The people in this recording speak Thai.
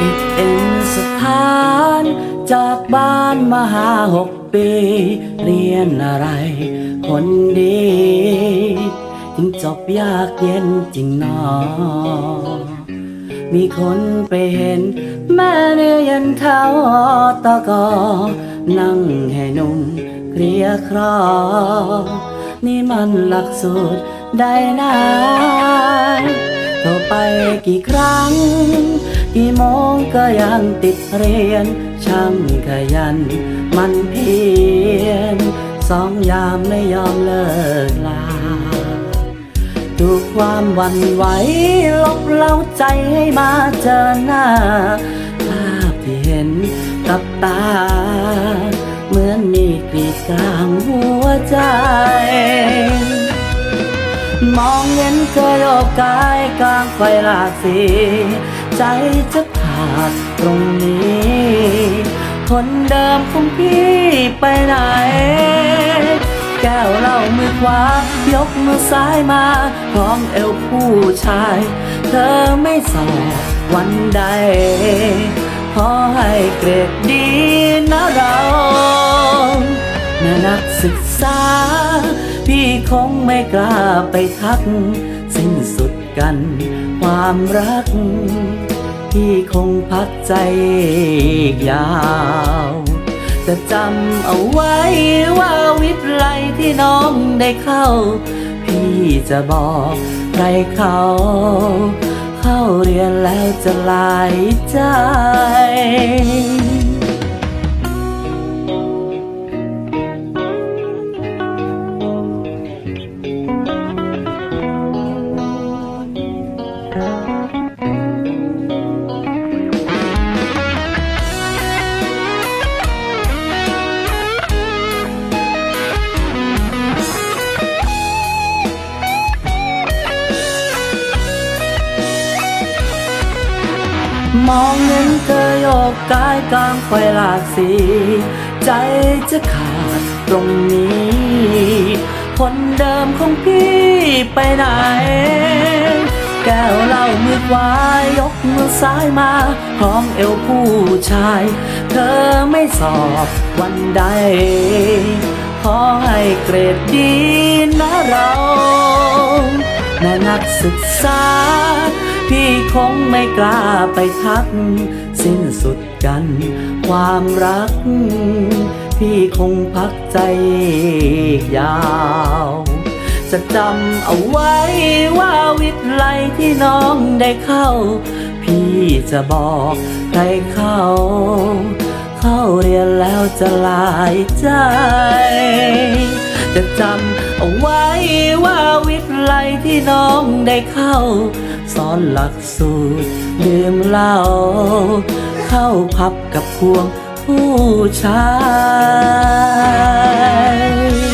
ติดเอ็นสถาน จากบ้านมาหาหกปี เรียนอะไร คนดีถึงจบยากเย็นจริงหนอ มีคนไปเห็น แม่เรียยันเท้าตะกอ นั่งให้หนุ่มเคลียครอ นี่มันหลักสูตรได้นาโทรไปกี่ครั้ง กี่โมงก็ยังติดเรียน ช่างขยัน มันเพียรสองยามไม่ยอมเลิกลาทุกความหวันไหวลบเล่าใจให้มาเจอหน้า ภาพที่เห็นกับตา เหมือนมีกรีดกลางหัวใจ มองเห็นเธอโยกกายกลางไฟหลากสี ใจจะขาดตรงนี้ คนเดิมของพี่ไปไหน แก้วเหล้ามือขวา ยกมือซ้ายมาพร้อมเอวผู้ชาย เธอไม่สอบวันใด ขอให้เกรดดีนะเราแม่นักศึกษา พี่คงไม่กล้าไปทัก สิ้นสุด กัน ความรักพี่คงพักใจยาว จะจำเอาไว้ว่าวิทย์ไลที่น้องได้เข้า พี่จะบอกใครเขา เข้าเรียนแล้วจะลายใจ มองเห็นเธอโยกกายกลางไฟหลากสี ใจจะขาดตรงนี้ คนเดิมของพี่ไปไหน แก้วเหล้ามือขวายกมือซ้ายมาพร้อมเอวผู้ชาย เธอไม่สอบวันใด ขอให้เกรดดีนะเราแม่นักศึกษา พี่คงไม่กล้าไปทัก สิ้นสุดกัน ความรัก พี่คงพักใจอีกยาวจะจำเอาไว้ว่าวิทย์ไลที่น้องได้เข้า พี่จะบอกใครเข้า เข้าเรียนแล้วจะลายใจ จะจำเอาไว้ว่าวิทย์ไลที่น้องได้เข้า สอนหลักสูตรดื่มเหล้าเข้าพับกับพวงผู้ชาย